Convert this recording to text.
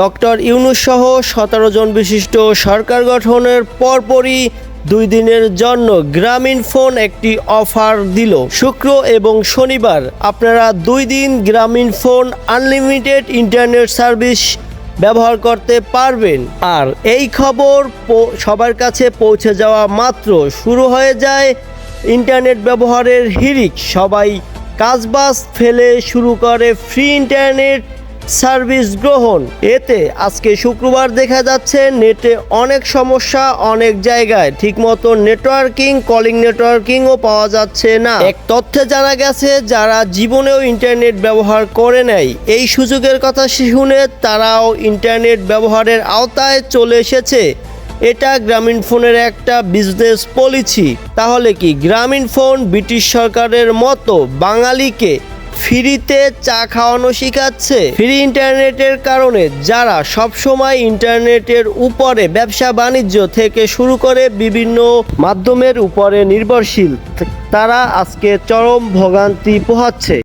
Doctor Yunus সহ সতেরো জন বিশিষ্ট সরকার গঠনের পরপরই দুই দিনের জন্য গ্রামীণ ফোন একটি অফার দিল। শুক্র এবং শনিবার আপনারা দুই দিন গ্রামীণ ফোন আনলিমিটেড ইন্টারনেট সার্ভিস ব্যবহার করতে পারবেন। আর এই খবর সবার কাছে পৌঁছে যাওয়া মাত্র। শুরু হয়ে যায় ইন্টারনেট ব্যবহারের হিরিক সবাই কাজবাজ ফেলে শুরু করে ফ্রি ইন্টারনেট সার্ভিস গ্রহণ। এতে আজকে শুক্রবার দেখা যাচ্ছে নেটে অনেক সমস্যা, অনেক জায়গায় ঠিকমতো নেটওয়ার্কিং, কলিং নেটওয়ার্কিংও পাওয়া যাচ্ছে না। এক তথ্যে জানা গেছে, যারা জীবনেও ইন্টারনেট ব্যবহার করে নাই, এই সুযোগের কথা শুনে তারাও ইন্টারনেট ব্যবহারের আওতায় চলে এসেছে। এটা গ্রামীণ ফোনের একটা বিজনেস পলিসি তাহলে কি গ্রামীণ ফোন ব্রিটিশ সরকারের মতো বাঙালিকে ফ্রিতে চা খাওয়ানো শিখাচ্ছে। ফ্রি ইন্টারনেটের কারণে যারা সবসময় ইন্টারনেটের উপরে ব্যবসা বাণিজ্য থেকে শুরু করে বিভিন্ন মাধ্যমের উপরে নির্ভরশীল, তারা আজকে চরম ভোগান্তি পোহাচ্ছে।